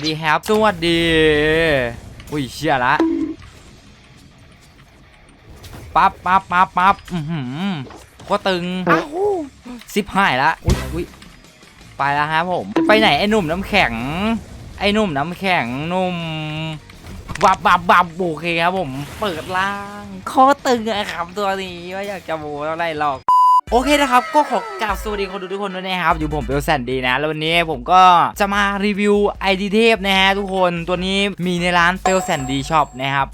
วัสดีครับ สวัสดี อุ้ยเชี่ยละปั๊บปั๊บปั๊บปั๊บอือหือก็ตึงซิบหายละอุ้ยอุ้ยไปแล้วครับผมจะไปไหนไอ้หนุ่มน้ำแข็ง ไอ้หนุ่มน้ำแข็งหนุ่มบับบับบับโอเคครับผม เปิดล่างคอตึงอะครับตัวนี้ว่าอยากจะโม้เท่าไหรหรอก โอเคนะครับ ก็ขอกราบสวัสดีคนดูทุกคนด้วยนะครับ อยู่ผมเปลแซนดีนะ แล้ววันนี้ผมก็จะมารีวิวไอดีเทพนะฮะทุกคนตัวนี้มีในร้านเปลแซนดีช็อปนะครับ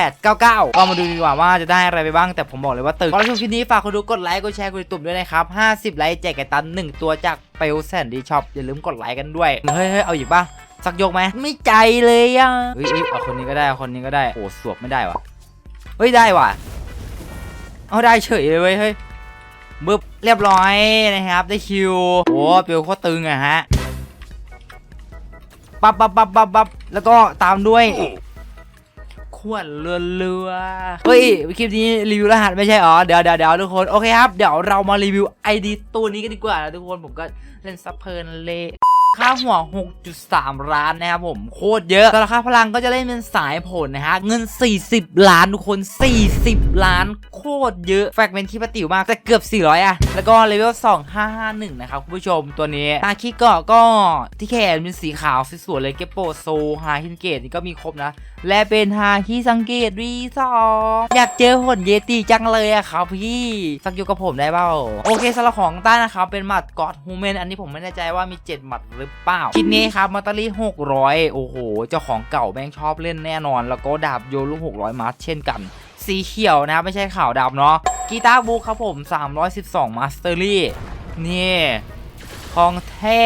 1899 ก็มาดูดีกว่าว่าจะได้อะไรไปบ้าง แต่ผมบอกเลยว่าตึกก่อนชมคลิปนี้ฝากคนดูกดไลค์กดแชร์กดติดตามด้วยนะครับ 50 ไลค์แจกไก่ตัน 1 ตัวจากเปลแซนดีช็อปอย่าลืมกดไลค์กันด้วย เฮ้ยเเอาอีกป่ะสักยกไหมไม่ใจเลยอะเฮ้ยเฮ้ยเอาคนนี้ก็ได้เอาคนนี้ก็ได้โอ้สวบไม่ได้ว่ะเฮ้ยได้ว่ะเอาได้เฉยเลยเว้ยเฮ้ย บึ๊บเรียบร้อยนะครับได้คิวโอ้เปียวโคตรตึงอะฮะปั๊บปั๊บปั๊บปั๊บปั๊บแล้วก็ตามด้วยขวดเรือเรือเฮ้ยคลิปนี้รีวิวรหัสไม่ใช่หรอเดี๋ยวเดี๋ยวเดี๋ยวทุกคนโอเคครับเดี๋ยวเรามารีวิวไอดีตัวนี้กันดีกว่านะทุกคนผมก็เล่นซับเพลินเลย ค่าหัว 6.3 ล้านนะครับผมโคตรเยอะแต่ราคาพลังก็จะเล่นเป็นสายผลนะฮะเงิน 40 ล้านทุกคน 40 ล้านโคตรเยอะแฟกเมนที่ปติ๋วมากแต่เกือบ 400อะแล้วก็เลเวล2551 นะครับคุณผู้ชมตัวนี้ตาคิเกาะก็ที่แขนเป็นสีขาวสวยๆเลยเก็บโปโซฮาฮินเกตนี่ก็มีครบนะ และเป็นฮาฮิสังเกตรีสอร์อยากเจอผลเยติจังเลยอะครับพี่สักอยู่กับผมได้เปล่าโอเคสำหรับของต้านนะครับเป็นหมัดกอดฮูเมนอันนี้ผมไม่แน่ใจว่ามี 7 หมัดหรือเปล่าชิ้นนี้ครับมาตาลี600 โอ้โห เจ้าของเก่าแม่งชอบเล่นแน่นอน แล้วก็ดาบโยลู600มัดเช่นกัน สีเขียวนะไม่ใช่ขาวดำเนาะกีตาร์บุ๊ครับผม 312 มาสเตอรี่นี่ของแท้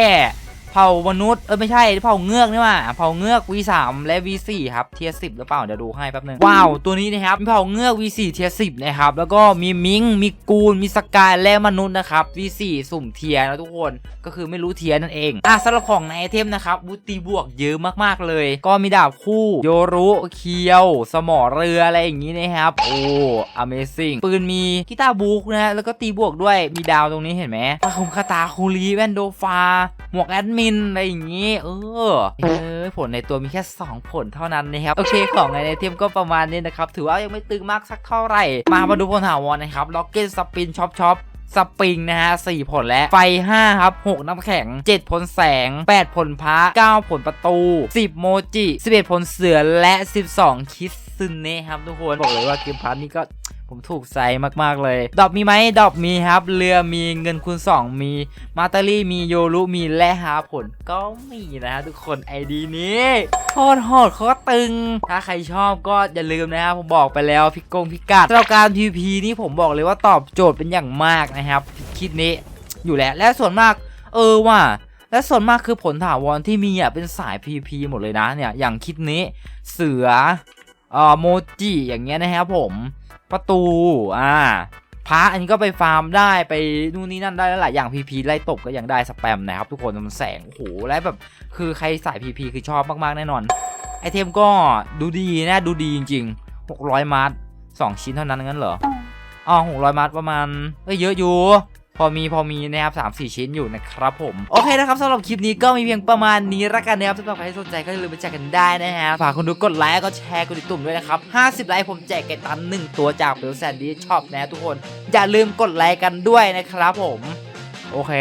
ผ่ามนุษย์เออไม่ใช่เผ่าเงือกนี่ว่าเผ่าเงือก V3 และ V4 ครับเทีย10หรือเปล่าเดี๋ยวดูให้แป๊บนึงว้าวตัวนี้นะครับมีเผ่าเงือก V4 เทีย10นะครับแล้วก็มีมิงมีกูนมีสกายและมนุษย์นะครับ V4 สุ่มเทียนะทุกคนก็คือไม่รู้เทียนั่นเองอะสำหรับของในไอเทมนะครับบูตีบวกเยอะมากๆเลย ก็มีดาบคู่โยรุเคียว สมอเรืออะไรอย่างนี้นะครับโอ้ amazing ปืนมีกีตาร์บุกนะแล้วก็ตีบวกด้วยมีดาวตรงนี้เห็นไหมพระคุมคาตาคูรีแวนโดฟาหมวกแอดมินอะไรอย่างนี้ เออเออผลในตัวมีแค่ 2 ผลเท่านั้นนะครับ โอเคของในเทมก็ประมาณนี้นะครับ ถือว่ายังไม่ตึงมากสักเท่าไหร่ มามาดูผลถาวรนะครับล็อกเก็ตสปินช็อปช็อปสปริงนะฮะ4ผลและไฟ 5 ครับ 6 น้ำแข็ง 7 ผลแสง 8 ผลพระ9 ผลประตู 10 โมจิ 11 ผลเสือและ 12 คิสซึนเนะครับทุกคน บอกเลยว่าเกมพาร์ทนี้ก็ ผมถูกใจมากๆเลย ดอกมีไหมดอกมีครับ เรือมีเงินคูณ2 มี มาตารี่มีโยรุมีและหาผลก็มีนะครับทุกคนไอดีนี้โคตรโหดโคตรตึง ถ้าใครชอบก็อย่าลืมนะครับผมบอกไปแล้วพิกงพิกัดสำหรับการ PVP นี่ผมบอกเลยว่าตอบโจทย์เป็นอย่างมากนะครับคิดนี้อยู่แล้วและส่วนมาก เออว่าและส่วนมากคือผลถาวรที่มีอะเป็นสาย PVP หมดเลยนะเนี่ยอย่างคิดนี้เสือ เอ่อโมจิอย่างเงี้ยนะครับผมประตูอ่าพระอันนี้ก็ไปฟาร์มได้ไปนู่นนี่นั่นได้แล้วหลายอย่างพีพีไล่ตบก็ยังได้สแปมนะครับทุกคนมันแสงโอ้โหและแบบคือใครสายพีพีคือชอบมากๆแน่นอน ไอเทมก็ดูดีนะดูดีจริง ๆ 600มาร์ท2ชิ้นเท่านั้นงั้นเหรออ๋อ600มาร์ทประมาณเอ้ยเยอะอยู่ พอมีพอมีนะครับสามสี่ชิ้นอยู่นะครับผม โอเคนะครับสำหรับคลิปนี้ก็มีเพียงประมาณนี้ละกันนะครับสำหรับใครสนใจก็อย่าลืมไปแจกกันได้นะฮะฝากคนดูกดไลค์ก็แชร์กดติดตุ่มด้วยนะครับ50 ไลค์ผมแจกไก่ตัน1ตัวจากเบลแซนดี้ช็อปนะทุกคน อย่าลืมกดไลค์กันด้วยนะครับผม โอเค